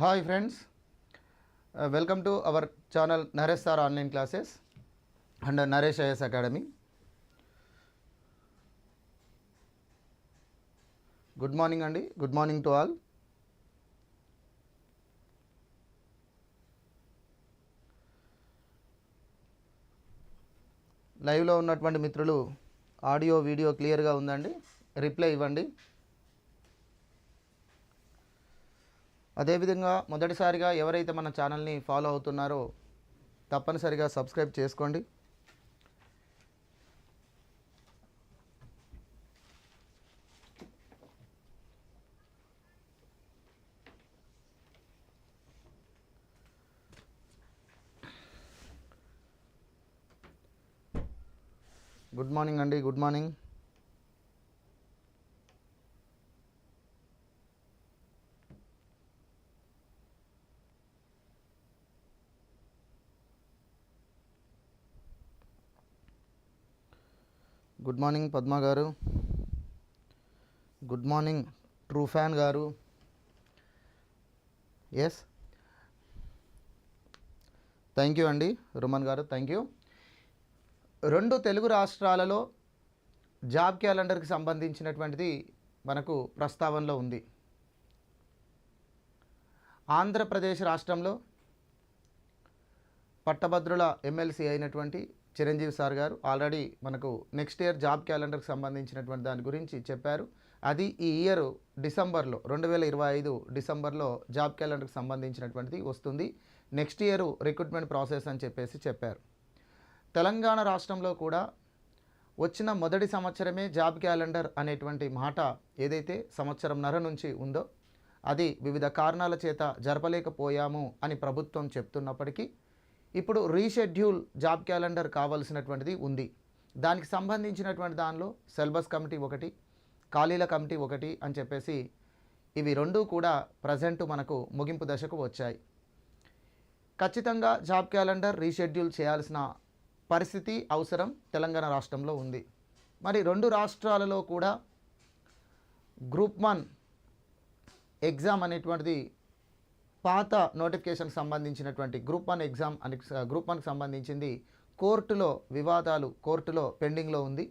Hi friends. Welcome to our channel Naresh sir online classes and Naresh IAS academy good morning అండి good morning to all లైవ్లో ఉన్నటువంటి మిత్రులు audio video క్లియర్గా ఉందండి. Reply ఇవ్వండి. అదేవిధంగా మొదటిసారిగా ఎవరైతే మన ఛానల్ని ఫాలో అవుతున్నారో తప్పనిసరిగా సబ్స్క్రైబ్ చేసుకోండి. గుడ్ మార్నింగ్ అండి good morning. Good morning Padma గారు. గుడ్ మార్నింగ్ ట్రూ ఫ్యాన్ గారు. ఎస్ థ్యాంక్ యూ అండి రుమన్ గారు థ్యాంక్ యూ రెండు తెలుగు రాష్ట్రాలలో జాబ్ క్యాలెండర్కి సంబంధించినటువంటిది మనకు ప్రస్తావనలో ఉంది. ఆంధ్రప్రదేశ్ రాష్ట్రంలో పట్టభద్రుల ఎమ్మెల్సీ అయినటువంటి చిరంజీవి సార్ గారు ఆల్రెడీ మనకు నెక్స్ట్ ఇయర్ జాబ్ క్యాలెండర్కి సంబంధించినటువంటి దాని గురించి చెప్పారు. అది ఈ ఇయర్ డిసెంబర్లో రెండు వేల ఇరవై ఐదు డిసెంబర్లో జాబ్ క్యాలెండర్కి సంబంధించినటువంటిది వస్తుంది. నెక్స్ట్ ఇయర్ రిక్రూట్మెంట్ ప్రాసెస్ అని చెప్పేసి చెప్పారు. తెలంగాణ రాష్ట్రంలో కూడా వచ్చిన మొదటి సంవత్సరమే జాబ్ క్యాలెండర్ అనేటువంటి మాట ఏదైతే సంవత్సరంన్నర నుంచి ఉందో అది వివిధ కారణాల చేత జరపలేకపోయాము అని ప్రభుత్వం చెప్తున్నప్పటికీ ఇప్పుడు రీషెడ్యూల్ జాబ్ క్యాలెండర్ కావాల్సినటువంటిది ఉంది. దానికి సంబంధించినటువంటి దానిలో సిలబస్ కమిటీ ఒకటి ఖాళీల కమిటీ ఒకటి అని చెప్పేసి ఇవి రెండూ కూడా ప్రజెంట్ మనకు ముగింపు దశకు వచ్చాయి. ఖచ్చితంగా జాబ్ క్యాలెండర్ రీషెడ్యూల్ చేయాల్సిన పరిస్థితి అవసరం తెలంగాణ రాష్ట్రంలో ఉంది. మరి రెండు రాష్ట్రాలలో కూడా గ్రూప్ వన్ ఎగ్జామ్ అనేటువంటిది పాత నోటిఫికేషన్కి సంబంధించినటువంటి గ్రూప్ వన్ ఎగ్జామ్ అని గ్రూప్ వన్కి సంబంధించింది కోర్టులో వివాదాలు కోర్టులో పెండింగ్లో ఉంది.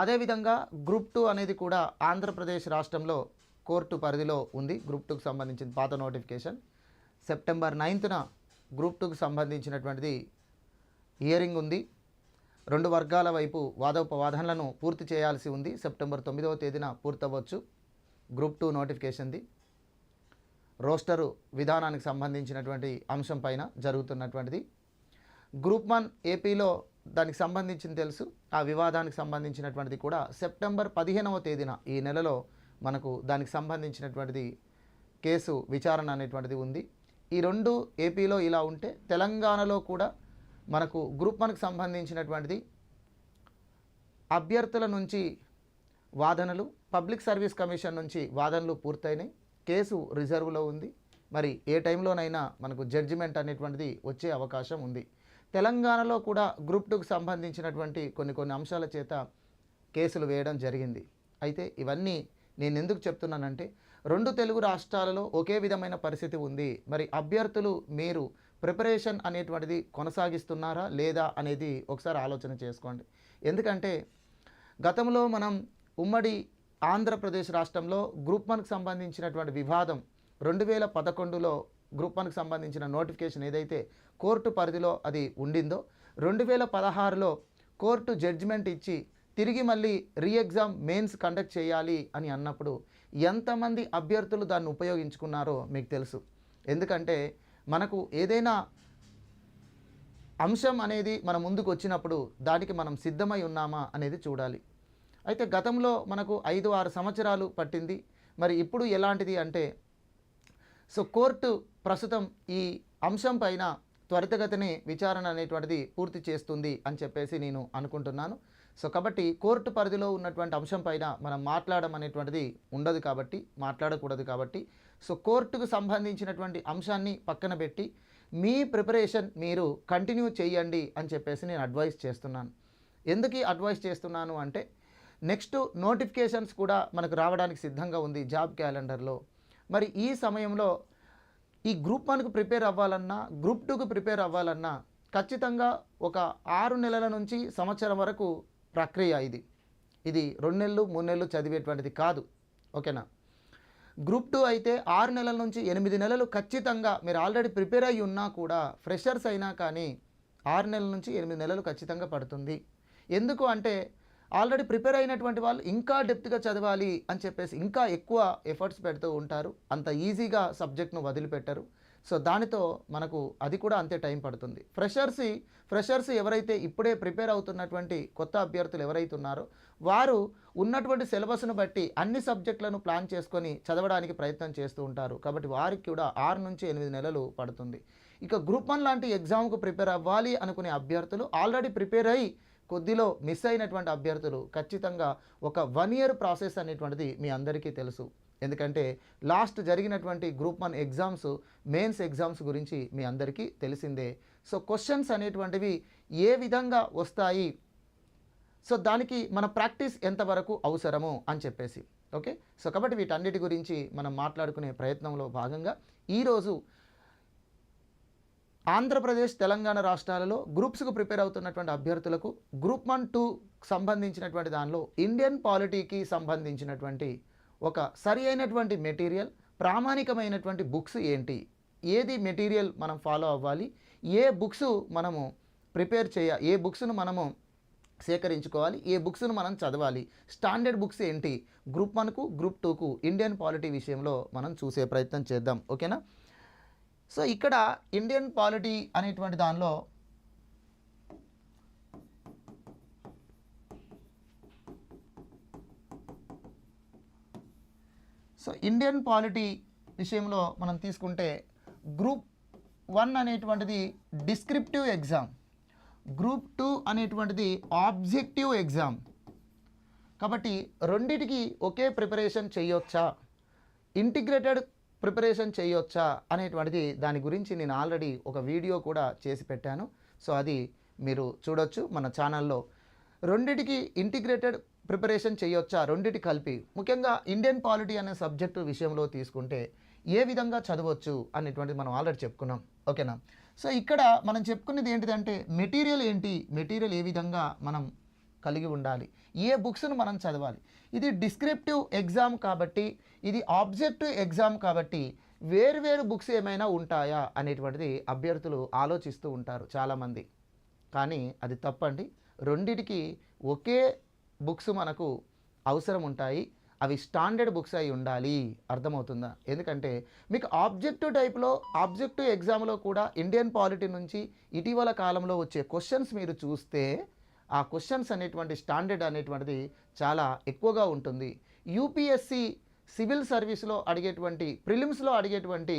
అదేవిధంగా గ్రూప్ టూ అనేది కూడా ఆంధ్రప్రదేశ్ రాష్ట్రంలో కోర్టు పరిధిలో ఉంది గ్రూప్ టూకి సంబంధించిన పాత నోటిఫికేషన్. సెప్టెంబర్ నైన్త్న గ్రూప్ టూకి సంబంధించినటువంటిది హియరింగ్ ఉంది. రెండు వర్గాల వైపు వాదోపవాదనలను పూర్తి చేయాల్సి ఉంది. సెప్టెంబర్ తొమ్మిదవ తేదీన పూర్తవ్వచ్చు గ్రూప్ టూ నోటిఫికేషన్ది. రోస్టరు విధానానికి సంబంధించినటువంటి అంశం పైన జరుగుతున్నటువంటిది. గ్రూప్ వన్ ఏపీలో దానికి సంబంధించిన తెలుసు. ఆ వివాదానికి సంబంధించినటువంటిది కూడా సెప్టెంబర్ పదిహేనవ తేదీన ఈ నెలలో మనకు దానికి సంబంధించినటువంటిది కేసు విచారణ అనేటువంటిది ఉంది. ఈ రెండు ఏపీలో ఇలా ఉంటే తెలంగాణలో కూడా మనకు గ్రూప్ వన్కి సంబంధించినటువంటిది అభ్యర్థుల నుంచి వాదనలు పబ్లిక్ సర్వీస్ కమిషన్ నుంచి వాదనలు పూర్తయినాయి. కేసు రిజర్వ్లో ఉంది. మరి ఏ టైంలోనైనా మనకు జడ్జిమెంట్ అనేటువంటిది వచ్చే అవకాశం ఉంది. తెలంగాణలో కూడా గ్రూప్ టూకి సంబంధించినటువంటి కొన్ని కొన్ని అంశాల చేత కేసులు వేయడం జరిగింది. అయితే ఇవన్నీ నేను ఎందుకు చెప్తున్నానంటే రెండు తెలుగు రాష్ట్రాలలో ఒకే విధమైన పరిస్థితి ఉంది. మరి అభ్యర్థులు మీరు ప్రిపరేషన్ అనేటువంటిది కొనసాగిస్తున్నారా లేదా అనేది ఒకసారి ఆలోచన చేసుకోండి. ఎందుకంటే గతంలో మనం ఉమ్మడి ఆంధ్రప్రదేశ్ రాష్ట్రంలో గ్రూప్ వన్కి సంబంధించినటువంటి వివాదం రెండు వేల పదకొండులో గ్రూప్ వన్కి సంబంధించిన నోటిఫికేషన్ ఏదైతే కోర్టు పరిధిలో అది ఉండిందో రెండు వేల పదహారులో కోర్టు జడ్జిమెంట్ ఇచ్చి తిరిగి మళ్ళీ రీఎగ్జామ్ మెయిన్స్ కండక్ట్ చేయాలి అని అన్నప్పుడు ఎంతమంది అభ్యర్థులు దాన్ని ఉపయోగించుకున్నారో మీకు తెలుసు. ఎందుకంటే మనకు ఏదైనా అంశం అనేది మన ముందుకు వచ్చినప్పుడు దానికి మనం సిద్ధమై ఉన్నామా అనేది చూడాలి. అయితే గతంలో మనకు ఐదు ఆరు సంవత్సరాలు పట్టింది. మరి ఇప్పుడు ఎలాంటిది అంటే సో కోర్టు ప్రస్తుతం ఈ అంశం పైన త్వరితగతిని విచారణ అనేటువంటిది పూర్తి చేస్తుంది అని చెప్పేసి నేను అనుకుంటున్నాను. సో కాబట్టి కోర్టు పరిధిలో ఉన్నటువంటి అంశం పైన మనం మాట్లాడడం అనేటువంటిది ఉండదు కాబట్టి మాట్లాడకూడదు కాబట్టి సో కోర్టుకు సంబంధించినటువంటి అంశాన్ని పక్కన పెట్టి మీ ప్రిపరేషన్ మీరు కంటిన్యూ చేయండి అని చెప్పేసి నేను అడ్వైస్ చేస్తున్నాను. ఎందుకు అడ్వైస్ చేస్తున్నాను అంటే నెక్స్ట్ నోటిఫికేషన్స్ కూడా మనకు రావడానికి సిద్ధంగా ఉంది జాబ్ క్యాలెండర్లో. మరి ఈ సమయంలో ఈ గ్రూప్ వన్కు ప్రిపేర్ అవ్వాలన్నా గ్రూప్ టూకు ప్రిపేర్ అవ్వాలన్నా ఖచ్చితంగా ఒక ఆరు నెలల నుంచి సంవత్సరం వరకు ప్రక్రియ ఇది. ఇది రెండు నెలలు మూడు నెలలు చదివేటువంటిది కాదు. ఓకేనా? గ్రూప్ టూ అయితే ఆరు నెలల నుంచి ఎనిమిది నెలలు ఖచ్చితంగా మీరు ఆల్రెడీ ప్రిపేర్ అయ్యి ఉన్నా కూడా ఫ్రెషర్స్ అయినా కానీ ఆరు నెలల నుంచి ఎనిమిది నెలలు ఖచ్చితంగా పడుతుంది. ఎందుకు అంటే ఆల్రెడీ ప్రిపేర్ అయినటువంటి వాళ్ళు ఇంకా డెప్త్గా చదవాలి అని చెప్పేసి ఇంకా ఎక్కువ ఎఫర్ట్స్ పెడుతూ ఉంటారు. అంత ఈజీగా సబ్జెక్ట్ను వదిలిపెట్టరు. సో దానితో మనకు అది కూడా అంతే టైం పడుతుంది. ఫ్రెషర్స్ ఫ్రెషర్స్ ఎవరైతే ఇప్పుడే ప్రిపేర్ అవుతున్నటువంటి కొత్త అభ్యర్థులు ఎవరైతే ఉన్నారో వారు ఉన్నటువంటి సిలబస్ను బట్టి అన్ని సబ్జెక్టులను ప్లాన్ చేసుకొని చదవడానికి ప్రయత్నం చేస్తూ ఉంటారు. కాబట్టి వారికి కూడా ఆరు నుంచి ఎనిమిది నెలలు పడుతుంది. ఇక గ్రూప్ వన్ లాంటి ఎగ్జామ్కు ప్రిపేర్ అవ్వాలి అనుకునే అభ్యర్థులు ఆల్రెడీ ప్రిపేర్ అయ్యి కొద్దిలో మిస్ అయినటువంటి అభ్యర్థులు ఖచ్చితంగా ఒక వన్ ఇయర్ ప్రాసెస్ అనేటువంటిది మీ అందరికీ తెలుసు. ఎందుకంటే లాస్ట్ జరిగినటువంటి group one exams mains exams గురించి మీ అందరికీ తెలిసిందే. సో క్వశ్చన్స్ అనేటువంటివి ఏ విధంగా వస్తాయి? సో దానికి మన ప్రాక్టీస్ ఎంతవరకు అవసరము అని చెప్పేసి. ఓకే? సో కాబట్టి వీటన్నిటి గురించి మనం మాట్లాడుకునే ప్రయత్నంలో భాగంగా ఈరోజు ఆంధ్రప్రదేశ్ తెలంగాణ రాష్ట్రాలలో గ్రూప్స్కు ప్రిపేర్ అవుతున్నటువంటి అభ్యర్థులకు గ్రూప్ వన్ టూ సంబంధించినటువంటి దానిలో ఇండియన్ పాలిటీకి సంబంధించినటువంటి ఒక సరి అయినటువంటి మెటీరియల్ ప్రామాణికమైనటువంటి బుక్స్ ఏంటి? ఏది మెటీరియల్ మనం ఫాలో అవ్వాలి? ఏ బుక్స్ మనము ప్రిపేర్ చేయ ఏ బుక్స్ను మనము సేకరించుకోవాలి? ఏ బుక్స్ను మనం చదవాలి? స్టాండర్డ్ బుక్స్ ఏంటి? గ్రూప్ వన్కు గ్రూప్ టూకు ఇండియన్ పాలిటీ విషయంలో మనం చూసే ప్రయత్నం చేద్దాం. ఓకేనా? సో ఇక్కడ ఇండియన్ పాలిటీ అనేటువంటి దానిలో సో ఇండియన్ పాలిటీ విషయంలో మనం తీసుకుంటే గ్రూప్ వన్ అనేటువంటిది డిస్క్రిప్టివ్ ఎగ్జామ్ గ్రూప్ టూ అనేటువంటిది ఆబ్జెక్టివ్ ఎగ్జామ్ కాబట్టి రెండిటికి ఒకే ప్రిపరేషన్ చేయొచ్చా? ఇంటిగ్రేటెడ్ ప్రిపరేషన్ చేయొచ్చా అనేటువంటిది దాని గురించి నేను ఆల్రెడీ ఒక వీడియో కూడా చేసి పెట్టాను. సో అది మీరు చూడొచ్చు. మన ఛానల్లో రెండిటికి ఇంటిగ్రేటెడ్ ప్రిపరేషన్ చేయొచ్చా రెండిటి కలిపి. ముఖ్యంగా ఇండియన్ పాలిటీ అనే సబ్జెక్టు విషయంలో తీసుకుంటే ఏ విధంగా చదవచ్చు అనేటువంటిది మనం ఆల్రెడీ చెప్పుకున్నాం. ఓకేనా? సో ఇక్కడ మనం చెప్పుకునేది ఏంటిదంటే మెటీరియల్ ఏంటి? మెటీరియల్ ఏ విధంగా మనం కలిగి ఉండాలి. ఏ బుక్స్ను మనం చదవాలి? ఇది డిస్క్రిప్టివ్ ఎగ్జామ్ కాబట్టి ఇది ఆబ్జెక్టివ్ ఎగ్జామ్ కాబట్టి వేరు బుక్స్ ఏమైనా ఉంటాయా అనేటువంటిది అభ్యర్థులు ఆలోచిస్తూ ఉంటారు చాలామంది. కానీ అది తప్పండి. రెండిటికి ఒకే బుక్స్ మనకు అవసరం ఉంటాయి. అవి స్టాండర్డ్ బుక్స్ అయి ఉండాలి. అర్థమవుతుందా? ఎందుకంటే మీకు ఆబ్జెక్టివ్ టైప్లో ఆబ్జెక్టివ్ ఎగ్జామ్లో కూడా ఇండియన్ పాలిటీ నుంచి ఇటీవల కాలంలో వచ్చే క్వశ్చన్స్ మీరు చూస్తే ఆ క్వశ్చన్స్ అనేటువంటి స్టాండర్డ్ అనేటువంటిది చాలా ఎక్కువగా ఉంటుంది. యూపీఎస్సి సివిల్ సర్వీస్లో అడిగేటువంటి ప్రిలిమ్స్లో అడిగేటువంటి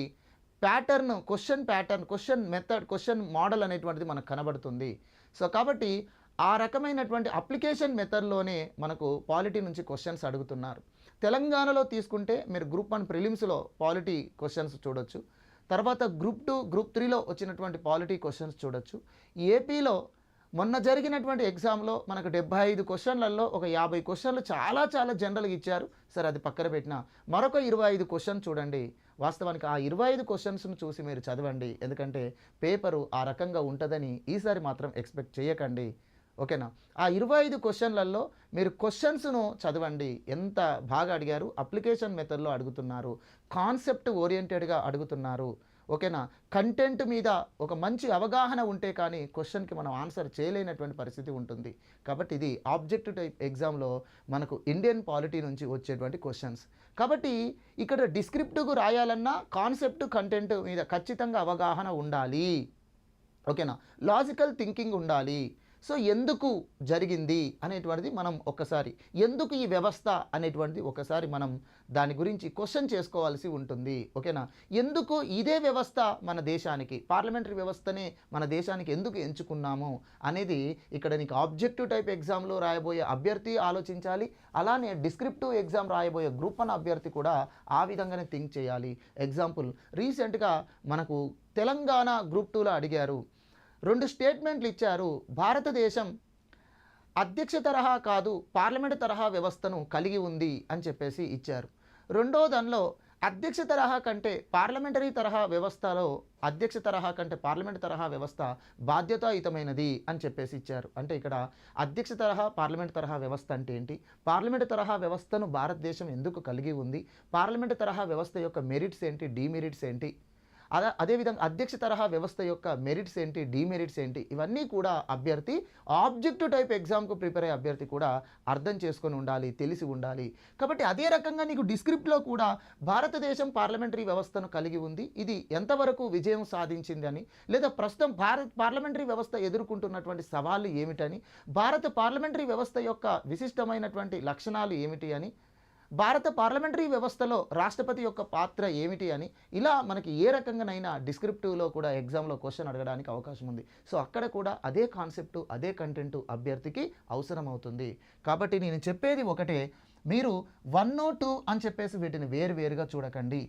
pattern question pattern question method question model అనేటువంటిది మనకు కనబడుతుంది. సో కాబట్టి ఆ రకమైనటువంటి అప్లికేషన్ మెథడ్లోనే మనకు పాలిటీ నుంచి క్వశ్చన్స్ అడుగుతున్నారు. తెలంగాణలో తీసుకుంటే మీరు గ్రూప్ వన్ ప్రిలిమ్స్లో పాలిటీ క్వశ్చన్స్ చూడొచ్చు. తర్వాత గ్రూప్ టూ గ్రూప్ త్రీలో వచ్చినటువంటి పాలిటీ క్వశ్చన్స్ చూడొచ్చు. ఏపీలో మొన్న జరిగినటువంటి ఎగ్జామ్లో మనకు డెబ్బై ఐదు క్వశ్చన్లలో ఒక యాభై క్వశ్చన్లు చాలా చాలా జనరల్గా ఇచ్చారు. సరే అది పక్కన పెట్టిన మరొక ఇరవై ఐదు క్వశ్చన్ చూడండి. వాస్తవానికి ఆ ఇరవై ఐదు క్వశ్చన్స్ను చూసి మీరు చదవండి. ఎందుకంటే పేపరు ఆ రకంగా ఉంటుందని ఈసారి మాత్రం ఎక్స్పెక్ట్ చేయకండి. ఓకేనా? ఆ ఇరవై ఐదు క్వశ్చన్లలో మీరు క్వశ్చన్స్ను చదవండి. ఎంత బాగా అడిగారు? అప్లికేషన్ మెథడ్లో అడుగుతున్నారు. కాన్సెప్ట్ ఓరియంటెడ్గా అడుగుతున్నారు. ఓకేనా? కంటెంట్ మీద ఒక మంచి అవగాహన ఉంటే కానీ క్వశ్చన్కి మనం ఆన్సర్ చేయలేనటువంటి పరిస్థితి ఉంటుంది. కాబట్టి ఇది ఆబ్జెక్టివ్ టైప్ ఎగ్జామ్లో మనకు ఇండియన్ పాలిటీ నుంచి వచ్చేటువంటి క్వశ్చన్స్. కాబట్టి ఇక్కడ డిస్క్రిప్టివ్ రాయాలన్నా కాన్సెప్ట్ కంటెంట్ మీద ఖచ్చితంగా అవగాహన ఉండాలి. ఓకేనా? లాజికల్ థింకింగ్ ఉండాలి. సో ఎందుకు జరిగింది అనేటువంటిది మనం ఒక్కసారి ఎందుకు ఈ వ్యవస్థ అనేటువంటిది ఒకసారి మనం దాని గురించి క్వశ్చన్ చేసుకోవాల్సి ఉంటుంది ఓకేనా? ఎందుకు ఇదే వ్యవస్థ మన దేశానికి పార్లమెంటరీ వ్యవస్థనే మన దేశానికి ఎందుకు ఎంచుకున్నాము అనేది ఇక్కడ నీకు ఆబ్జెక్టివ్ టైప్ ఎగ్జామ్లో రాయబోయే అభ్యర్థి ఆలోచించాలి అలానే డిస్క్రిప్టివ్ ఎగ్జామ్ రాయబోయే గ్రూప్ వన్ అభ్యర్థి కూడా ఆ విధంగానే థింక్ చేయాలి. ఎగ్జాంపుల్ రీసెంట్గా మనకు తెలంగాణ గ్రూప్ టూలో అడిగారు రెండు స్టేట్మెంట్లు ఇచ్చారు. భారతదేశం అధ్యక్ష తరహా కాదు పార్లమెంట్ తరహా వ్యవస్థను కలిగి ఉంది అని చెప్పేసి ఇచ్చారు. రెండో దానిలో అధ్యక్ష తరహా కంటే పార్లమెంటరీ తరహా వ్యవస్థలో అధ్యక్ష తరహా కంటే పార్లమెంట్ తరహా వ్యవస్థ బాధ్యతాయుతమైనది అని చెప్పేసి ఇచ్చారు. అంటే ఇక్కడ అధ్యక్ష తరహా పార్లమెంట్ తరహా వ్యవస్థ అంటే ఏంటి? పార్లమెంట్ తరహా వ్యవస్థను భారతదేశం ఎందుకు కలిగి ఉంది? పార్లమెంట్ తరహా వ్యవస్థ యొక్క మెరిట్స్ ఏంటి? డిమెరిట్స్ ఏంటి? అదే అదేవిధంగా అధ్యక్ష తరహా వ్యవస్థ యొక్క మెరిట్స్ ఏంటి డీమెరిట్స్ ఏంటి ఇవన్నీ కూడా అభ్యర్థి ఆబ్జెక్టివ్ టైప్ ఎగ్జామ్కు ప్రిపేర్ అయ్యే అభ్యర్థి కూడా అర్థం చేసుకొని ఉండాలి తెలిసి ఉండాలి. కాబట్టి అదే రకంగా నీకు డిస్క్రిప్ట్లో కూడా భారతదేశం పార్లమెంటరీ వ్యవస్థను కలిగి ఉంది. ఇది ఎంతవరకు విజయం సాధించిందని లేదా ప్రస్తుతం భారత్ పార్లమెంటరీ వ్యవస్థ ఎదుర్కొంటున్నటువంటి సవాళ్ళు ఏమిటని భారత పార్లమెంటరీ వ్యవస్థ యొక్క విశిష్టమైనటువంటి లక్షణాలు ఏమిటి అని భారత పార్లమెంటరీ వ్యవస్థలో రాష్ట్రపతి యొక్క పాత్ర ఏమిటి అని ఇలా మనకి ఏ రకంగానైనా డిస్క్రిప్టివ్లో కూడా ఎగ్జామ్లో క్వశ్చన్ అడగడానికి అవకాశం ఉంది. సో అక్కడ కూడా అదే కాన్సెప్ట్ అదే కంటెంట్ అభ్యర్థికి అవసరం అవుతుంది కాబట్టి నేను చెప్పేది ఒకటే మీరు వన్ టూ అని చెప్పేసి వీటిని వేరువేరుగా చూడకండి.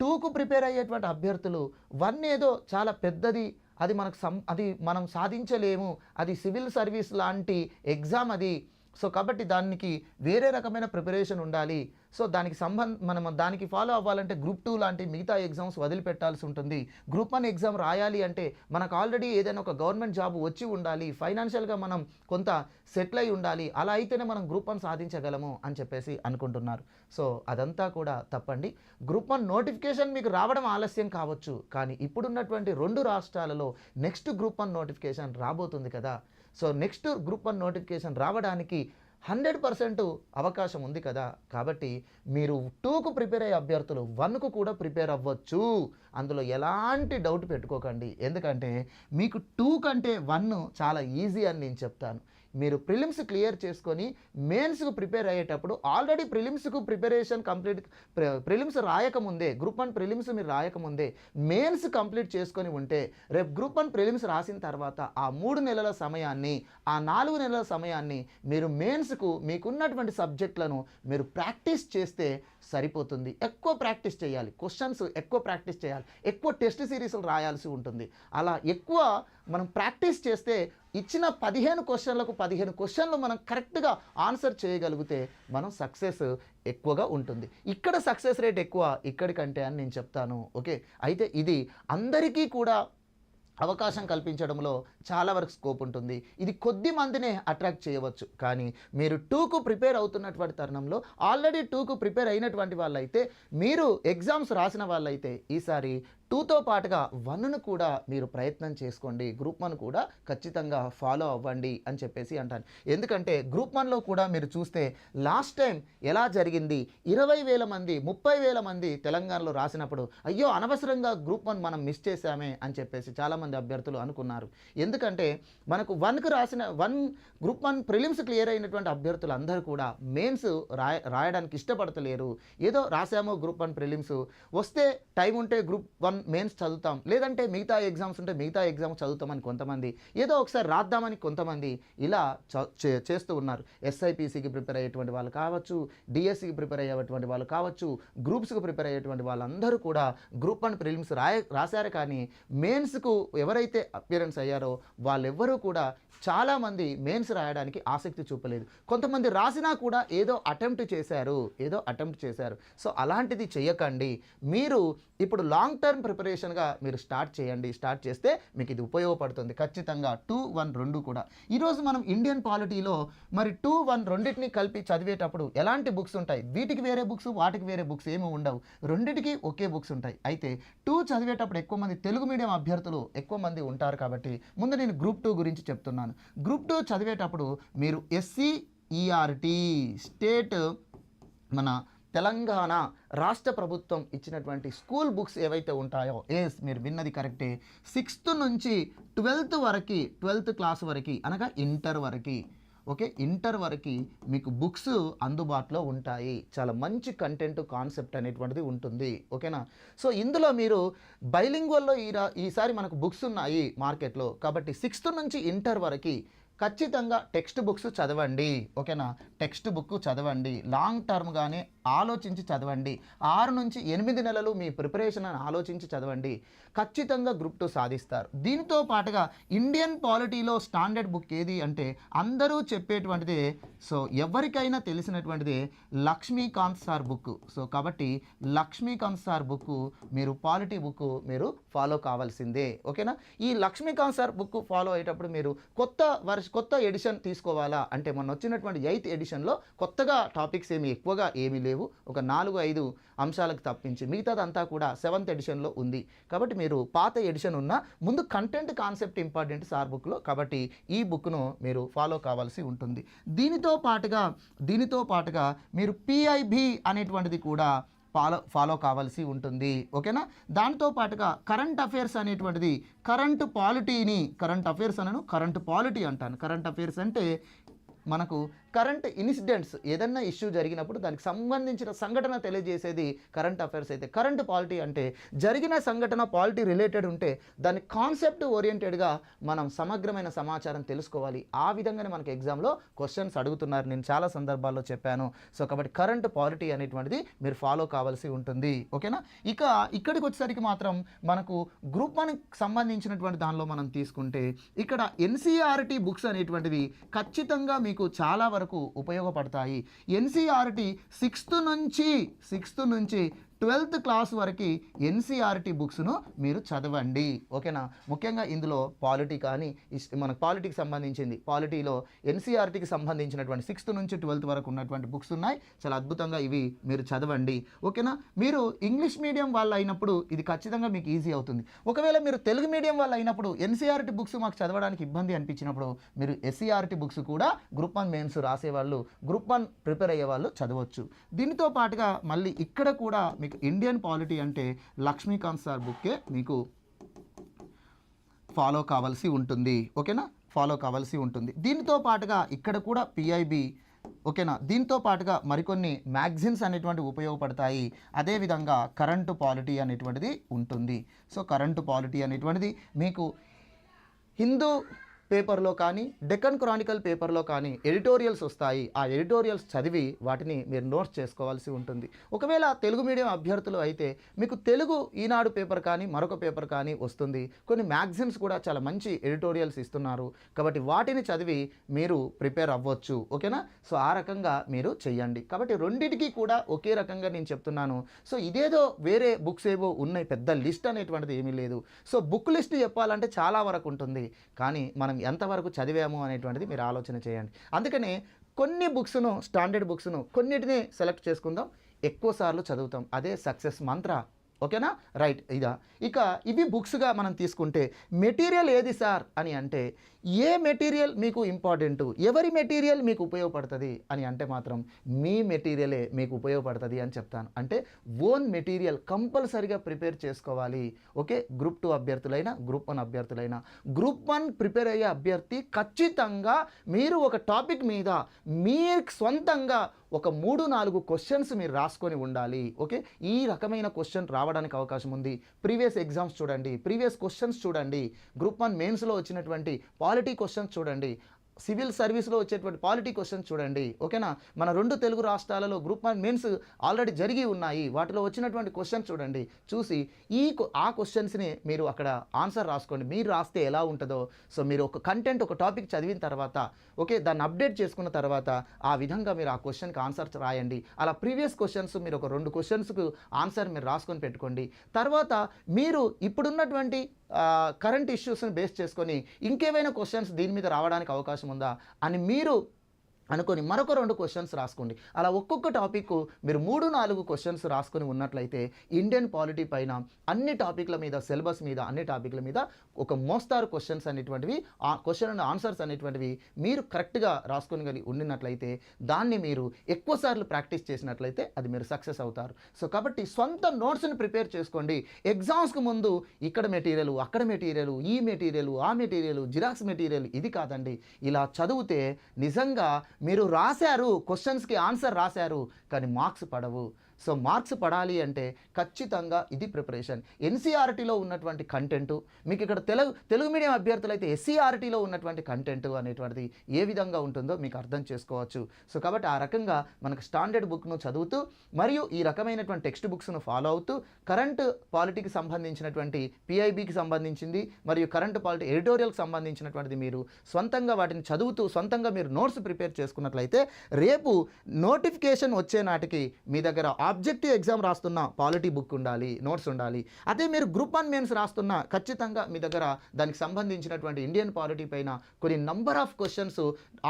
టూకు ప్రిపేర్ అయ్యేటువంటి అభ్యర్థులు వన్ ఏదో చాలా పెద్దది అది మనకు సం అది మనం సాధించలేము అది సివిల్ సర్వీస్ లాంటి ఎగ్జామ్ అది సో కాబట్టి దానికి వేరే రకమైన ప్రిపరేషన్ ఉండాలి. సో దానికి సంబంధ మనం దానికి ఫాలో అవ్వాలంటే గ్రూప్ టూ లాంటి మిగతా ఎగ్జామ్స్ వదిలిపెట్టాల్సి ఉంటుంది. గ్రూప్ వన్ ఎగ్జామ్ రాయాలి అంటే మనకు ఆల్రెడీ ఏదైనా ఒక గవర్నమెంట్ జాబ్ వచ్చి ఉండాలి. ఫైనాన్షియల్గా మనం కొంత సెటిల్ అయి ఉండాలి. అలా అయితేనే మనం గ్రూప్ వన్ సాధించగలము అని చెప్పేసి అనుకుంటున్నారు. సో అదంతా కూడా తప్పండి. గ్రూప్ వన్ నోటిఫికేషన్ మీకు రావడం ఆలస్యం కావచ్చు. కానీ ఇప్పుడున్నటువంటి రెండు రాష్ట్రాలలో నెక్స్ట్ గ్రూప్ వన్ నోటిఫికేషన్ రాబోతుంది కదా. So next group one notification రావడానికి హండ్రెడ్ పర్సెంట్ అవకాశం ఉంది కదా. కాబట్టి మీరు టూకు ప్రిపేర్ అయ్యే అభ్యర్థులు వన్కు కూడా ప్రిపేర్ అవ్వచ్చు. అందులో ఎలాంటి డౌట్ పెట్టుకోకండి. ఎందుకంటే మీకు టూ కంటే వన్ చాలా ఈజీ అని నేను చెప్తాను. మీరు ప్రిలిమ్స్ క్లియర్ చేసుకొని మెయిన్స్కు ప్రిపేర్ అయ్యేటప్పుడు ఆల్రెడీ ప్రిలిమ్స్కు ప్రిపరేషన్ కంప్లీట్ ప్రిలిమ్స్ రాయకముందే గ్రూప్ వన్ ప్రిలిమ్స్ మీరు రాయకముందే మెయిన్స్ కంప్లీట్ చేసుకొని ఉంటే రేపు గ్రూప్ వన్ ప్రిలిమ్స్ రాసిన తర్వాత ఆ మూడు నెలల సమయాన్ని ఆ నాలుగు నెలల సమయాన్ని మీరు మెయిన్స్కు మీకున్నటువంటి సబ్జెక్టులను మీరు ప్రాక్టీస్ చేస్తే సరిపోతుంది. ఎక్కువ ప్రాక్టీస్ చేయాలి. క్వశ్చన్స్ ఎక్కువ ప్రాక్టీస్ చేయాలి. ఎక్కువ టెస్ట్ సిరీస్లు రాయాల్సి ఉంటుంది. అలా ఎక్కువ మనం ప్రాక్టీస్ చేస్తే ఇచ్చిన పదిహేను క్వశ్చన్లకు పదిహేను క్వశ్చన్లు మనం కరెక్ట్గా ఆన్సర్ చేయగలిగితే మనం సక్సెస్ ఎక్కువగా ఉంటుంది. ఇక్కడ సక్సెస్ రేట్ ఎక్కువ ఇక్కడికంటే అని నేను చెప్తాను. ఓకే? అయితే ఇది అందరికీ కూడా అవకాశం కల్పించడంలో చాలా వరకు స్కోప్ ఉంటుంది. ఇది కొద్ది మందినే అట్రాక్ట్ చేయవచ్చు. కానీ మీరు టూకు ప్రిపేర్ అవుతున్నటువంటి తరుణంలో ఆల్రెడీ టూకు ప్రిపేర్ అయినటువంటి వాళ్ళైతే మీరు ఎగ్జామ్స్ రాసిన వాళ్ళైతే ఈసారి టూతో పాటుగా వన్ను కూడా మీరు ప్రయత్నం చేసుకోండి. గ్రూప్ వన్ కూడా ఖచ్చితంగా ఫాలో అవ్వండి అని చెప్పేసి అంటాను. ఎందుకంటే గ్రూప్ వన్లో కూడా మీరు చూస్తే లాస్ట్ టైం ఎలా జరిగింది? ఇరవై వేల మంది ముప్పై వేల మంది తెలంగాణలో రాసినప్పుడు అయ్యో అనవసరంగా గ్రూప్ వన్ మనం మిస్ చేశామే అని చెప్పేసి చాలామంది అభ్యర్థులు అనుకున్నారు. ఎందుకంటే మనకు వన్కు రాసిన one group one prelims clear అయినటువంటి అభ్యర్థులు అందరూ కూడా మెయిన్స్ రాయ రాయడానికి ఇష్టపడతలేరు. ఏదో రాసామో గ్రూప్ వన్ ప్రిలిమ్స్ వస్తే టైం ఉంటే గ్రూప్ వన్ మెయిన్స్ చదువుతాం. లేదంటే మిగతా ఎగ్జామ్స్ ఉంటే మిగతా ఎగ్జామ్స్ చదువుతామని కొంతమంది ఏదో ఒకసారి రాద్దామని కొంతమంది ఇలా చ- చేస్తూ ఉన్నారు. ఎస్ఐపిసికి ప్రిపేర్ అయ్యేటువంటి వాళ్ళు కావచ్చు డిఎస్సికి ప్రిపేర్ అయ్యేటువంటి వాళ్ళు కావచ్చు గ్రూప్స్కి ప్రిపేర్ అయ్యేటువంటి వాళ్ళందరూ కూడా గ్రూప్ వన్ ప్రిలిమ్స్ రాయ రాశారు కానీ మెయిన్స్కు ఎవరైతే అపియరెన్స్ అయ్యారో వాళ్ళెవ్వరూ కూడా చాలామంది మెయిన్స్ రాయడానికి ఆసక్తి చూపలేదు. కొంతమంది రాసినా కూడా ఏదో అటెంప్ట్ చేశారు ఏదో అటెంప్ట్ చేశారు. సో అలాంటిది చేయకండి మీరు ఇప్పుడు లాంగ్ టర్మ్ ప్రిపరేషన్గా మీరు స్టార్ట్ చేయండి. స్టార్ట్ చేస్తే మీకు ఇది ఉపయోగపడుతుంది. ఖచ్చితంగా టూ వన్ రెండు కూడా. ఈరోజు మనం ఇండియన్ పాలిటీలో మరి టూ వన్ రెండింటిని కలిపి చదివేటప్పుడు ఎలాంటి బుక్స్ ఉంటాయి? వీటికి వేరే బుక్స్ వాటికి వేరే బుక్స్ ఏమీ ఉండవు. రెండింటికి ఒకే బుక్స్ ఉంటాయి. అయితే టూ చదివేటప్పుడు ఎక్కువ మంది తెలుగు మీడియం అభ్యర్థులు ఎక్కువ మంది ఉంటారు కాబట్టి ముందు నేను గ్రూప్ టూ గురించి చెప్తున్నాను. గ్రూప్ టూ చదివేటప్పుడు మీరు ఎస్సీ ఈఆర్టీ స్టేట్ మన తెలంగాణ రాష్ట్ర ప్రభుత్వం ఇచ్చినటువంటి స్కూల్ బుక్స్ ఏవైతే ఉంటాయో ఎస్ మీరు విన్నది కరెక్టే. సిక్స్త్ నుంచి ట్వెల్త్ వరకు ట్వెల్త్ క్లాస్ వరకు అనగా ఇంటర్ వరకు ఓకే? ఇంటర్ వరకు మీకు బుక్స్ అందుబాటులో ఉంటాయి. చాలా మంచి కంటెంట్ కాన్సెప్ట్ అనేటువంటిది ఉంటుంది. ఓకేనా? సో ఇందులో మీరు బైలింగ్వల్లో ఈ ఈసారి మనకు బుక్స్ ఉన్నాయి మార్కెట్లో. కాబట్టి సిక్స్త్ నుంచి ఇంటర్ వరకు ఖచ్చితంగా టెక్స్ట్ బుక్స్ చదవండి. ఓకేనా? టెక్స్ట్ బుక్ చదవండి. లాంగ్ టర్మ్గానే ఆలోచించి చదవండి. ఆరు నుంచి ఎనిమిది నెలలు మీ ప్రిపరేషన్ అని ఆలోచించి చదవండి. ఖచ్చితంగా గ్రూప్ టూ సాధిస్తారు. దీంతో పాటుగా ఇండియన్ పాలిటీలో స్టాండర్డ్ బుక్ ఏది అంటే అందరూ చెప్పేటువంటిది సో ఎవరికైనా తెలిసినటువంటిది లక్ష్మీకాంత్ సార్ బుక్. సో కాబట్టి లక్ష్మీకాంత్ సార్ బుక్ మీరు పాలిటీ బుక్ మీరు ఫాలో కావాల్సిందే. ఓకేనా? ఈ లక్ష్మీకాంత్ సార్ బుక్ ఫాలో అయ్యేటప్పుడు మీరు కొత్త వర్ష కొత్త ఎడిషన్ తీసుకోవాలా? అంటే మొన్న వచ్చినటువంటి ఎయిత్ ఎడిషన్ సెషన్లో కొత్తగా టాపిక్స్ ఏమి ఎక్కువగా ఏమీ లేవు. ఒక నాలుగు ఐదు అంశాలకు తప్పించి మిగతాదంతా కూడా సెవెంత్ ఎడిషన్లో ఉంది. కాబట్టి మీరు పాత ఎడిషన్ ఉన్న ముందు కంటెంట్ కాన్సెప్ట్ ఇంపార్టెంట్ సార్ బుక్లో కాబట్టి ఈ బుక్ను మీరు ఫాలో కావాల్సి ఉంటుంది. దీనితో పాటుగా దీనితో పాటుగా మీరు పిఐబి అనేటువంటిది కూడా ఫాలో ఫాలో కావాల్సి ఉంటుంది. ఓకేనా? దాంతో పాటుగా కరెంట్ అఫైర్స్ అనేటువంటిది కరెంట్ పాలిటీని కరెంట్ అఫైర్స్ అనను కరెంట్ పాలిటీ అంటాను. కరెంట్ అఫైర్స్ అంటే మనకు కరెంట్ ఇన్సిడెంట్స్ ఏదన్నా ఇష్యూ జరిగినప్పుడు దానికి సంబంధించిన సంఘటన తెలియజేసేది కరెంట్ అఫైర్స్ అయితే. కరెంట్ పాలిటీ అంటే జరిగిన సంఘటన పాలిటీ రిలేటెడ్ ఉంటే దాని కాన్సెప్ట్ ఓరియంటెడ్గా మనం సమగ్రమైన సమాచారం తెలుసుకోవాలి. ఆ విధంగానే మనకి ఎగ్జామ్లో క్వశ్చన్స్ అడుగుతున్నారు. నేను చాలా సందర్భాల్లో చెప్పాను. సో కాబట్టి కరెంట్ పాలిటీ అనేటువంటిది మీరు ఫాలో కావాల్సి ఉంటుంది. ఓకేనా? ఇక ఇక్కడికి వచ్చేసరికి మాత్రం మనకు గ్రూప్ వన్కి సంబంధించినటువంటి దానిలో మనం తీసుకుంటే ఇక్కడ ఎన్సీఆర్టీ బుక్స్ అనేటువంటివి ఖచ్చితంగా మీకు చాలా వరకు ఉపయోగపడతాయి. ఎన్సీఆర్టీ సిక్స్త్ నుంచి సిక్స్త్ నుంచి ట్వెల్త్ క్లాస్ వరకు ఎన్సీఆర్టీ బుక్స్ను మీరు చదవండి. ఓకేనా? ముఖ్యంగా ఇందులో పాలిటీ కానీ మనకు మన పాలిటీకి సంబంధించింది. పాలిటీలో ఎన్సీఆర్టీకి సంబంధించినటువంటి సిక్స్త్ నుంచి ట్వెల్త్ వరకు ఉన్నటువంటి బుక్స్ ఉన్నాయి. చాలా అద్భుతంగా ఇవి మీరు చదవండి. ఓకేనా? మీరు ఇంగ్లీష్ మీడియం వాళ్ళు అయినప్పుడు ఇది ఖచ్చితంగా మీకు ఈజీ అవుతుంది. ఒకవేళ మీరు తెలుగు మీడియం వాళ్ళు అయినప్పుడు ఎన్సీఆర్టీ బుక్స్ మాకు చదవడానికి ఇబ్బంది అనిపించినప్పుడు మీరు ఎస్సీఆర్టీ బుక్స్ కూడా గ్రూప్ వన్ మెయిన్స్ రాసేవాళ్ళు గ్రూప్ వన్ ప్రిపేర్ అయ్యే వాళ్ళు చదవచ్చు. దీనితో పాటుగా మళ్ళీ ఇక్కడ కూడా మీకు ఇండియన్ పాలిటీ అంటే లక్ష్మీకాంత్ సార్ బుక్కే మీకు ఫాలో కావాల్సి ఉంటుంది. ఓకేనా? ఫాలో కావాల్సి ఉంటుంది. దీనితో పాటుగా ఇక్కడ కూడా పిఐబి ఓకేనా? దీంతో పాటుగా మరికొన్ని మ్యాగ్జిన్స్ అనేటువంటివి ఉపయోగపడతాయి. అదేవిధంగా కరెంటు పాలిటీ అనేటువంటిది ఉంటుంది. సో కరెంటు పాలిటీ అనేటువంటిది మీకు హిందూ పేపర్లో కానీ డెక్కన్ క్రానికల్ పేపర్లో కానీ ఎడిటోరియల్స్ వస్తాయి. ఆ ఎడిటోరియల్స్ చదివి వాటిని మీరు నోట్స్ చేసుకోవాల్సి ఉంటుంది. ఒకవేళ తెలుగు మీడియం అభ్యర్థులు అయితే మీకు తెలుగు ఈనాడు పేపర్ కానీ మరొక పేపర్ కానీ వస్తుంది. కొన్ని మ్యాగజైన్స్ కూడా చాలా మంచి ఎడిటోరియల్స్ ఇస్తున్నారు. కాబట్టి వాటిని చదివి మీరు ప్రిపేర్ అవ్వచ్చు. ఓకేనా? సో ఆ రకంగా మీరు చెయ్యండి. కాబట్టి రెండింటికి కూడా ఒకే రకంగా నేను చెప్తున్నాను. సో ఇదేదో వేరే బుక్స్ ఏవో ఉన్నాయి. పెద్ద లిస్ట్ అనేటువంటిది ఏమీ లేదు. సో బుక్ లిస్ట్ చెప్పాలంటే చాలా వరకు ఉంటుంది. కానీ మనం ఎంతవరకు చదివాము అనేటువంటిది మీరు ఆలోచన చేయండి. అందుకనే కొన్ని బుక్స్ను స్టాండర్డ్ బుక్స్ను కొన్నిటిని సెలెక్ట్ చేసుకుందాం. ఎక్కువ సార్లు చదువుతాం. అదే సక్సెస్ మంత్ర. ఓకేనా? రైట్ ఇదా. ఇక ఇవి బుక్స్గా మనం తీసుకుంటే మెటీరియల్ ఏది సార్ అని అంటే ఏ మెటీరియల్ మీకు ఇంపార్టెంట్? ఎవరి మెటీరియల్ మీకు ఉపయోగపడుతుంది అని అంటే మాత్రం మీ మెటీరియలే మీకు ఉపయోగపడుతుంది అని చెప్తాను. అంటే ఓన్ మెటీరియల్ కంపల్సరిగా ప్రిపేర్ చేసుకోవాలి. ఓకే? గ్రూప్ టూ అభ్యర్థులైనా గ్రూప్ వన్ అభ్యర్థులైనా. గ్రూప్ వన్ ప్రిపేర్ అయ్యే అభ్యర్థి ఖచ్చితంగా మీరు ఒక టాపిక్ మీద మీ సొంతంగా ఒక మూడు నాలుగు క్వశ్చన్స్ మీరు రాసుకొని ఉండాలి. ఓకే? ఈ రకమైన క్వశ్చన్ రావడానికి అవకాశం ఉంది. ప్రీవియస్ ఎగ్జామ్స్ చూడండి ప్రీవియస్ క్వశ్చన్స్ చూడండి. గ్రూప్ వన్ మెయిన్స్లో వచ్చినటువంటి పాలిటీ క్వశ్చన్స్ చూడండి. సివిల్ సర్వీస్లో వచ్చేటువంటి పాలిటీ క్వశ్చన్స్ చూడండి ఓకేనా? మన రెండు తెలుగు రాష్ట్రాలలో గ్రూప్ వన్ మెయిన్స్ ఆల్రెడీ జరిగి ఉన్నాయి. వాటిలో వచ్చినటువంటి క్వశ్చన్స్ చూడండి. చూసి ఈ ఆ క్వశ్చన్స్ని మీరు అక్కడ ఆన్సర్ రాసుకోండి. మీరు రాస్తే ఎలా ఉంటుందో. సో మీరు ఒక కంటెంట్ ఒక టాపిక్ చదివిన తర్వాత ఓకే దాన్ని అప్డేట్ చేసుకున్న తర్వాత ఆ విధంగా మీరు ఆ క్వశ్చన్కి ఆన్సర్ రాయండి. అలా ప్రీవియస్ క్వశ్చన్స్ మీరు ఒక రెండు క్వశ్చన్స్కు ఆన్సర్ మీరు రాసుకొని పెట్టుకోండి. తర్వాత మీరు ఇప్పుడున్నటువంటి కరెంట్ ఇష్యూస్ని బేస్ చేసుకొని ఇంకేమైనా క్వశ్చన్స్ దీని మీద రావడానికి అవకాశం ఉందా? అని మీరు అనుకొని మరొక రెండు క్వశ్చన్స్ రాసుకోండి. అలా ఒక్కొక్క టాపిక్ మీరు మూడు నాలుగు క్వశ్చన్స్ రాసుకొని ఉన్నట్లయితే ఇండియన్ పాలిటీ పైన అన్ని టాపిక్ల మీద సిలబస్ మీద అన్ని టాపిక్ల మీద ఒక మోస్తారు క్వశ్చన్స్ అనేటువంటివి ఆ క్వశ్చన్ అండ్ ఆన్సర్స్ అనేటువంటివి మీరు కరెక్ట్గా రాసుకొని కలిగి ఉండినట్లయితే దాన్ని మీరు ఎక్కువ సార్లు ప్రాక్టీస్ చేసినట్లయితే అది మీరు సక్సెస్ అవుతారు. సో కాబట్టి సొంత నోట్స్ని ప్రిపేర్ చేసుకోండి. ఎగ్జామ్స్కి ముందు ఇక్కడ మెటీరియల్ అక్కడ మెటీరియల్ ఈ మెటీరియల్ ఆ మెటీరియల్ జిరాక్స్ మెటీరియల్ ఇది కాదండి. ఇలా చదివితే నిజంగా మీరు రాశారు క్వశ్చన్స్కి ఆన్సర్ రాశారు కానీ మార్క్స్ పడవు. సో మార్క్స్ పడాలి అంటే ఖచ్చితంగా ఇది ప్రిపరేషన్. ఎన్సీఆర్టీలో ఉన్నటువంటి కంటెంట్ మీకు ఇక్కడ తెలుగు తెలుగు మీడియం అభ్యర్థులు అయితే ఎస్సీఆర్టీలో ఉన్నటువంటి కంటెంట్ అనేటువంటిది ఏ విధంగా ఉంటుందో మీకు అర్థం చేసుకోవచ్చు. సో కాబట్టి ఆ రకంగా మనకు స్టాండర్డ్ బుక్ను చదువుతూ మరియు ఈ రకమైనటువంటి టెక్స్ట్ బుక్స్ను ఫాలో అవుతూ కరెంట్ పాలిటీకి సంబంధించినటువంటి పిఐబికి సంబంధించింది మరియు కరెంట్ పాలిటీ ఎడిటోరియల్కి సంబంధించినటువంటిది మీరు సొంతంగా వాటిని చదువుతూ సొంతంగా మీరు నోట్స్ ప్రిపేర్ చేసుకున్నట్లయితే రేపు నోటిఫికేషన్ వచ్చే నాటికి మీ దగ్గర ఆబ్జెక్టివ్ ఎగ్జామ్ రాస్తున్న పాలిటీ బుక్ ఉండాలి నోట్స్ ఉండాలి. అదే మీరు గ్రూప్ వన్ మెయిన్స్ రాస్తున్న ఖచ్చితంగా మీ దగ్గర దానికి సంబంధించినటువంటి ఇండియన్ పాలిటీ పైన కొన్ని నంబర్ ఆఫ్ క్వశ్చన్స్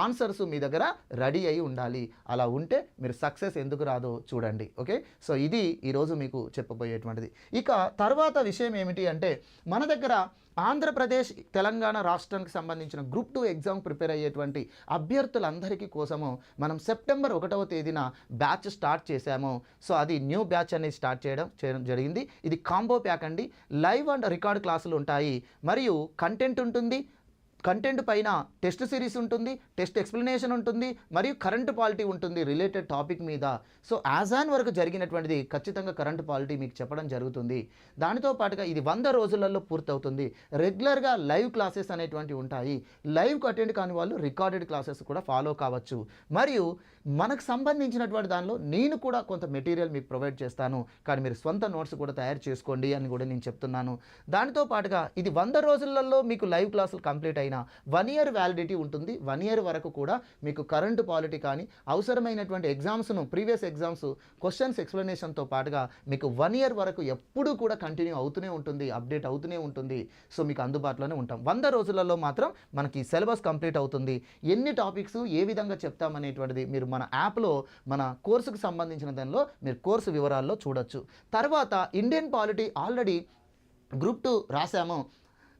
ఆన్సర్స్ మీ దగ్గర రెడీ అయి ఉండాలి. అలా ఉంటే మీరు సక్సెస్ ఎందుకు రాదో చూడండి. ఓకే సో ఇది ఈరోజు మీకు చెప్పబోయేటువంటిది. ఇక తర్వాత విషయం ఏమిటి అంటే మన దగ్గర ఆంధ్రప్రదేశ్ తెలంగాణ రాష్ట్రానికి సంబంధించిన గ్రూప్ టూ ఎగ్జామ్ ప్రిపేర్ అయ్యేటువంటి అభ్యర్థులందరికీ కోసము మనం సెప్టెంబర్ ఒకటవ తేదీన బ్యాచ్ స్టార్ట్ చేశాము. సో అది న్యూ బ్యాచ్ అనేది స్టార్ట్ చేయడం చేయడం జరిగింది. ఇది కాంబో ప్యాక్ అండి. లైవ్ అండ్ రికార్డ్ క్లాసులు ఉంటాయి. మరియు కంటెంట్ ఉంటుంది. కంటెంట్ పైన టెస్ట్ సిరీస్ ఉంటుంది టెస్ట్ ఎక్స్ప్లెనేషన్ ఉంటుంది మరియు కరెంట్ పాలిటీ ఉంటుంది రిలేటెడ్ టాపిక్ మీద. సో యాజ్ ఆన్ వరకు జరిగినటువంటిది ఖచ్చితంగా కరెంట్ పాలిటీ మీకు చెప్పడం జరుగుతుంది. దానితో పాటుగా ఇది వంద రోజులలో పూర్తవుతుంది. రెగ్యులర్గా లైవ్ క్లాసెస్ అనేటువంటివి ఉంటాయి. లైవ్కి అటెండ్ కాని వాళ్ళు రికార్డెడ్ క్లాసెస్ కూడా ఫాలో కావచ్చు. మరియు మనకు సంబంధించినటువంటి దానిలో నేను కూడా కొంత మెటీరియల్ మీకు ప్రొవైడ్ చేస్తాను. కానీ మీరు సొంత నోట్స్ కూడా తయారు చేసుకోండి అని కూడా నేను చెప్తున్నాను. దానితో పాటుగా ఇది వంద రోజులలో మీకు లైవ్ క్లాసులు కంప్లీట్ అయినా వన్ ఇయర్ వ్యాలిడిటీ ఉంటుంది. వన్ ఇయర్ వరకు కూడా మీకు కరెంట్ పాలిటీ కానీ అవసరమైనటువంటి ఎగ్జామ్స్ను ప్రీవియస్ ఎగ్జామ్స్ క్వశ్చన్స్ ఎక్స్ప్లెనేషన్తో పాటుగా మీకు వన్ ఇయర్ వరకు ఎప్పుడూ కూడా కంటిన్యూ అవుతూనే ఉంటుంది అప్డేట్ అవుతూనే ఉంటుంది. సో మీకు అందుబాటులోనే ఉంటాం. వంద రోజులలో మాత్రం మనకి సిలబస్ కంప్లీట్ అవుతుంది. ఎన్ని టాపిక్స్ ఏ విధంగా చెప్తామనేటువంటిది మీరు మన యాప్లో మన కోర్సుకు సంబంధించిన దానిలో మీరు కోర్సు వివరాల్లో చూడొచ్చు. తర్వాత Indian polity already group two రాసాము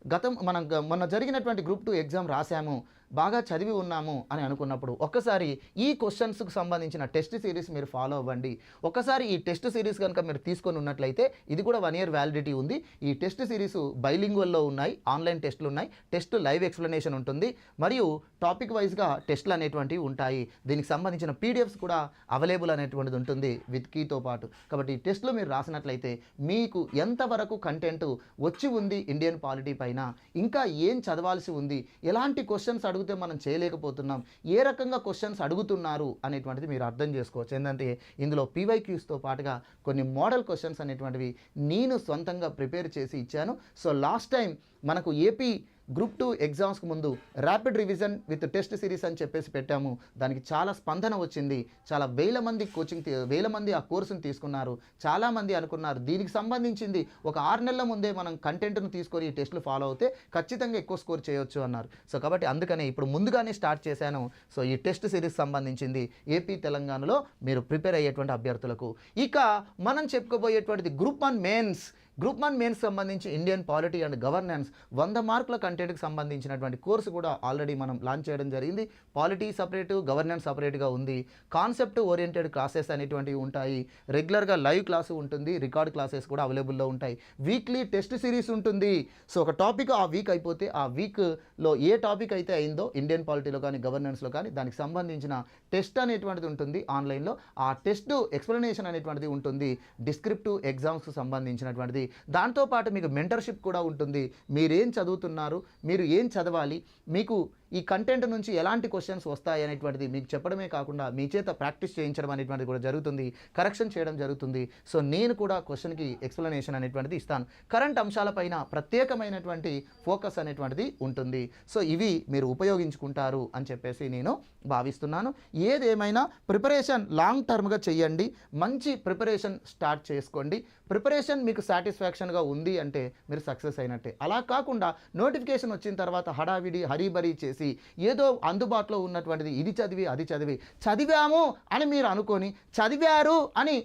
గతం మనం మొన్న జరిగినటువంటి గ్రూప్ టూ ఎగ్జామ్ రాసాము బాగా చదివి ఉన్నాము అని అనుకున్నప్పుడు ఒక్కసారి ఈ క్వశ్చన్స్కి సంబంధించిన టెస్ట్ సిరీస్ మీరు ఫాలో అవ్వండి. ఒకసారి ఈ టెస్ట్ సిరీస్ కనుక మీరు తీసుకొని ఉన్నట్లయితే ఇది కూడా వన్ ఇయర్ వ్యాలిడిటీ ఉంది. ఈ టెస్ట్ సిరీస్ బైలింగ్వల్లో ఉన్నాయి ఆన్లైన్ టెస్టులు ఉన్నాయి టెస్ట్ లైవ్ ఎక్స్ప్లెనేషన్ ఉంటుంది. మరియు టాపిక్ వైజ్గా టెస్టులు అనేటువంటివి ఉంటాయి. దీనికి సంబంధించిన పీడిఎఫ్స్ కూడా అవైలబుల్ అనేటువంటిది ఉంటుంది విత్ కీతో పాటు. కాబట్టి ఈ టెస్టులు మీరు రాసినట్లయితే మీకు ఎంతవరకు కంటెంట్ వచ్చి ఉంది ఇండియన్ పాలిటీ పైన? ఇంకా ఏం చదవాల్సి ఉంది? ఎలాంటి క్వశ్చన్స్ అడిగితే మనం చేయలేకపోతున్నాం. ఏ రకంగా క్వశ్చన్స్ అడుగుతున్నారు అనేటువంటిది మీరు అర్థం చేసుకోవచ్చు. ఏంటంటే ఇందులో పీవైక్యూస్తో పాటుగా కొన్ని మోడల్ క్వశ్చన్స్ అనేటువంటివి నేను సొంతంగా ప్రిపేర్ చేసి ఇచ్చాను. సో లాస్ట్ టైం మనకు ఏపీ గ్రూప్ టూ ఎగ్జామ్స్కి ముందు rapid revision with test series అని చెప్పేసి పెట్టాము. దానికి చాలా స్పందన వచ్చింది. చాలా వేల మంది కోచింగ్ వేల మంది ఆ కోర్సును తీసుకున్నారు. చాలామంది అనుకున్నారు. దీనికి సంబంధించింది ఒక ఆరు నెలల ముందే మనం కంటెంట్ను తీసుకొని ఈ టెస్ట్లు ఫాలో అవుతే ఖచ్చితంగా ఎక్కువ స్కోర్ చేయొచ్చు అన్నారు. సో కాబట్టి అందుకనే ఇప్పుడు ముందుగానే స్టార్ట్ చేశాను. సో ఈ టెస్ట్ సిరీస్ సంబంధించింది ఏపీ తెలంగాణలో మీరు ప్రిపేర్ అయ్యేటువంటి అభ్యర్థులకు. ఇక మనం చెప్పుకోబోయేటువంటిది group one mains. Group one mains సంబంధించి ఇండియన్ పాలిటీ అండ్ గవర్నెన్స్ వంద మార్కుల కంటెంట్కి సంబంధించినటువంటి కోర్సు కూడా ఆల్రెడీ మనం లాంచ్ చేయడం జరిగింది. పాలిటీ సపరేట్ గవర్నెన్స్ సపరేట్గా ఉంది. కాన్సెప్ట్ ఓరియంటెడ్ క్లాసెస్ అనేటువంటివి ఉంటాయి. రెగ్యులర్గా లైవ్ క్లాసు ఉంటుంది. రికార్డ్ క్లాసెస్ కూడా అవైలబుల్లో ఉంటాయి. వీక్లీ టెస్ట్ సిరీస్ ఉంటుంది. సో ఒక టాపిక్ ఆ వీక్ అయిపోతే ఆ వీక్లో ఏ టాపిక్ అయితే అయిందో ఇండియన్ పాలిటీలో కానీ గవర్నెన్స్లో కానీ దానికి సంబంధించిన టెస్ట్ అనేటువంటిది ఉంటుంది ఆన్లైన్లో. ఆ టెస్ట్ ఎక్స్ప్లెనేషన్ అనేటువంటిది ఉంటుంది. డిస్క్రిప్టివ్ ఎగ్జామ్స్కి సంబంధించినటువంటిది. దాంతోపాటు మీకు మెంటర్షిప్ కూడా ఉంటుంది. మీరేం చదువుతున్నారు? మీరు ఏం చదవాలి? మీకు ఈ కంటెంట్ నుంచి ఎలాంటి క్వశ్చన్స్ వస్తాయి అనేటువంటిది మీకు చెప్పడమే కాకుండా మీ చేత ప్రాక్టీస్ చేయించడం అనేటువంటిది కూడా జరుగుతుంది. కరెక్షన్ చేయడం జరుగుతుంది. సో నేను కూడా క్వశ్చన్కి ఎక్స్ప్లెనేషన్ అనేటువంటిది ఇస్తాను. కరెంట్ అంశాలపైన ప్రత్యేకమైనటువంటి ఫోకస్ అనేటువంటిది ఉంటుంది. సో ఇవి మీరు ఉపయోగించుకుంటారు అని చెప్పేసి నేను భావిస్తున్నాను. ఏదేమైనా ప్రిపరేషన్ లాంగ్ టర్మ్గా చేయండి మంచి ప్రిపరేషన్ స్టార్ట్ చేసుకోండి. ప్రిపరేషన్ మీకు సాటిస్ఫాక్షన్గా ఉంది అంటే మీరు సక్సెస్ అయినట్టే. అలా కాకుండా నోటిఫికేషన్ వచ్చిన తర్వాత హడావిడి హరీబరీ చేసి ఏదో అందుబాటులో ఉన్నటువంటిది ఇది చదివి అది చదివి చదివాము అని మీరు అనుకొని చదివారు అని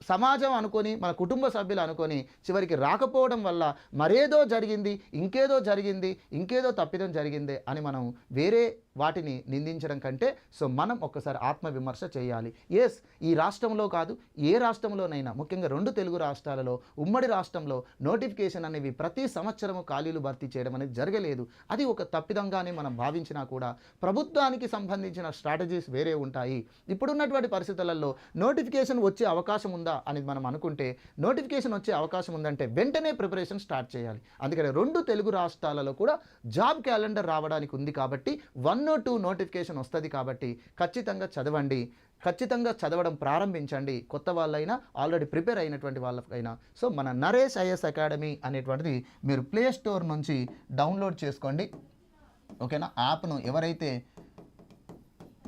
సమాజం అనుకొని మన కుటుంబ సభ్యులు అనుకొని చివరికి రాకపోవడం వల్ల మరేదో జరిగింది ఇంకేదో జరిగింది ఇంకేదో తప్పిదం జరిగింది అని మనం వేరే వాటిని నిందించడం కంటే సో మనం ఒక్కసారి ఆత్మవిమర్శ చేయాలి. ఎస్ ఈ రాష్ట్రంలో కాదు ఏ రాష్ట్రంలోనైనా ముఖ్యంగా రెండు తెలుగు రాష్ట్రాలలో ఉమ్మడి రాష్ట్రంలో నోటిఫికేషన్ అనేవి ప్రతి సంవత్సరము ఖాళీలు భర్తీ చేయడం అనేది జరగలేదు. అది ఒక తప్పిదంగానే మనం భావించినా కూడా ప్రభుత్వానికి సంబంధించిన స్ట్రాటజీస్ వేరే ఉంటాయి. ఇప్పుడున్నటువంటి పరిస్థితులలో నోటిఫికేషన్ వచ్చే అవకాశం ఉందా అనేది మనం అనుకుంటే నోటిఫికేషన్ వచ్చే అవకాశం ఉందంటే వెంటనే ప్రిపరేషన్ స్టార్ట్ చేయాలి. అందుకని రెండు తెలుగు రాష్ట్రాలలో కూడా జాబ్ క్యాలెండర్ రావడానికి ఉంది కాబట్టి వన్ టూ నోటిఫికేషన్ వస్తుంది కాబట్టి ఖచ్చితంగా చదవండి. ఖచ్చితంగా చదవడం ప్రారంభించండి. కొత్త వాళ్ళైనా ఆల్రెడీ ప్రిపేర్ అయినటువంటి వాళ్ళకైనా. సో మన నరేష్ ఐఎస్ అకాడమీ అనేటువంటిది మీరు ప్లే స్టోర్ నుంచి డౌన్లోడ్ చేసుకోండి. ఓకేనా? యాప్ను ఎవరైతే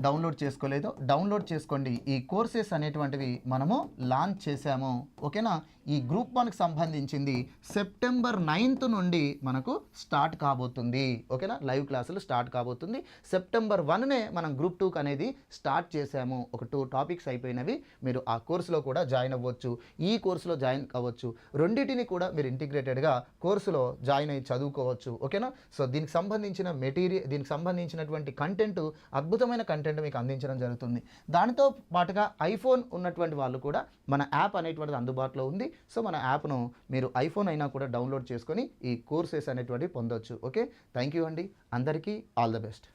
డౌన్లోడ్ చేసుకోలేదో. డౌన్లోడ్ చేసుకోండి. ఈ కోర్సెస్ అనేటువంటివి మనము లాంచ్ చేశాము. ఓకేనా? ఈ గ్రూప్ వన్కి సంబంధించింది సెప్టెంబర్ నైన్త్ నుండి మనకు స్టార్ట్ కాబోతుంది. ఓకేనా? లైవ్ క్లాసులు స్టార్ట్ కాబోతుంది. సెప్టెంబర్ వన్నే మనం గ్రూప్ టూకి అనేది స్టార్ట్ చేశాము. ఒక టూ టాపిక్స్ అయిపోయినవి మీరు ఆ కోర్సులో కూడా జాయిన్ అవ్వచ్చు. ఈ కోర్సులో జాయిన్ అవ్వచ్చు రెండింటిని కూడా మీరు ఇంటిగ్రేటెడ్గా కోర్సులో జాయిన్ అయ్యి చదువుకోవచ్చు. ఓకేనా? సో దీనికి సంబంధించిన మెటీరియల్ దీనికి సంబంధించినటువంటి కంటెంట్ అద్భుతమైన కంటెంట్ కంటెంట్ మీకు అందించడం జరుగుతుంది. దానితో పాటుగా ఐఫోన్ ఉన్నటువంటి వాళ్ళు కూడా మన యాప్ అనేటువంటిది అందుబాటులో ఉంది. సో మన యాప్ను మీరు ఐఫోన్ అయినా కూడా డౌన్లోడ్ చేసుకొని ఈ కోర్సెస్ అనేటువంటివి పొందొచ్చు. ఓకే? థ్యాంక్ యూ అండి. అందరికీ ఆల్ ద బెస్ట్.